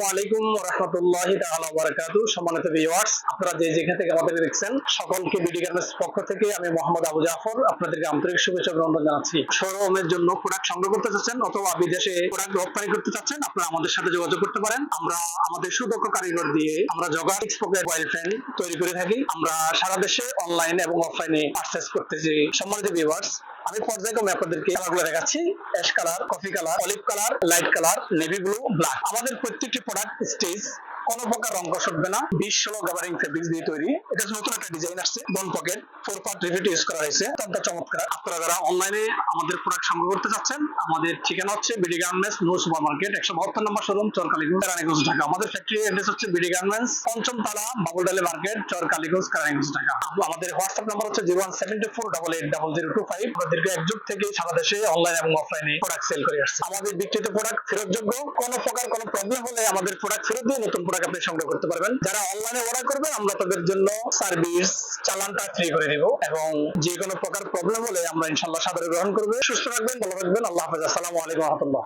সম্মানিত আমাদের প্রোডাক্ট সংগ্রহ করতে চাচ্ছেন অথবা বিদেশে রপ্তানি করতে চাচ্ছেন, আপনারা আমাদের সাথে যোগাযোগ করতে পারেন। আমরা আমাদের সুদক্ষ কারিগর দিয়ে আমরা জগা এক্সপোকে মোবাইল তৈরি করে থাকি। আমরা সারা দেশে অনলাইন এবং অফলাইনে পারচেস করতেছি। সম্মানিত আমি পর্যায়ক্রমে আপনাদেরকে কালারগুলো দেখাচ্ছি ash colour coffee colour olive colour light colour navy blue black আমাদের প্রত্যেকটি প্রোডাক্ট স্টেজ কোন প্রকার কষবে না। বিশ ষোলো দিয়ে তৈরি। এটা নতুন একটা ডিজাইন আসছে বন পকেট ফোর পার্ট ইউজ করা হয়েছে। অত্যন্ত চমৎকার। আপনারা যারা অনলাইনে আমাদের প্রোডাক্ট সংগ্রহ করতে চাচ্ছেন, আমাদের ঠিকানা হচ্ছে বিডি গার্মেন্টস নো সুপার মার্কেট একশো বাহাত্তর নম্বর শোরুম ঢাকা। আমাদের ফ্যাক্টরি হচ্ছে বিডি গার্মেন্টস পঞ্চম তালা, বাবুলডালি মার্কেট চরকালীগঞ্জ, কারানীগঞ্জ, ঢাকা। আমাদের হোয়াটসঅ্যাপ নাম্বার হচ্ছে zero one seventy four double eight double zero two five দীর্ঘ এক থেকে সারা দেশে অনলাইন এবং অফলাইনে প্রোডাক্ট সেল করে আসছে। আমাদের বিক্রিত প্রোডাক্ট ফেরতযোগ্য। কোনো প্রকার প্রবলেম হলে আমাদের প্রোডাক্ট ফেরত দিয়ে নতুন প্রোডাক্ট আপনি সংগ্রহ করতে পারবেন। যারা অনলাইনে অর্ডার করবেন, আমরা তাদের জন্য সার্ভিস চালানটা ফ্রি করে দিব এবং যে কোনো প্রকার প্রবলেম হলে আমরা ইনশাল্লাহ সাদরে গ্রহণ করবে। সুস্থ রাখবেন ভালো রাখবেন আল্লাহ হাফেজ। আসসালামু আলাইকুম রহমতুল্লাহ।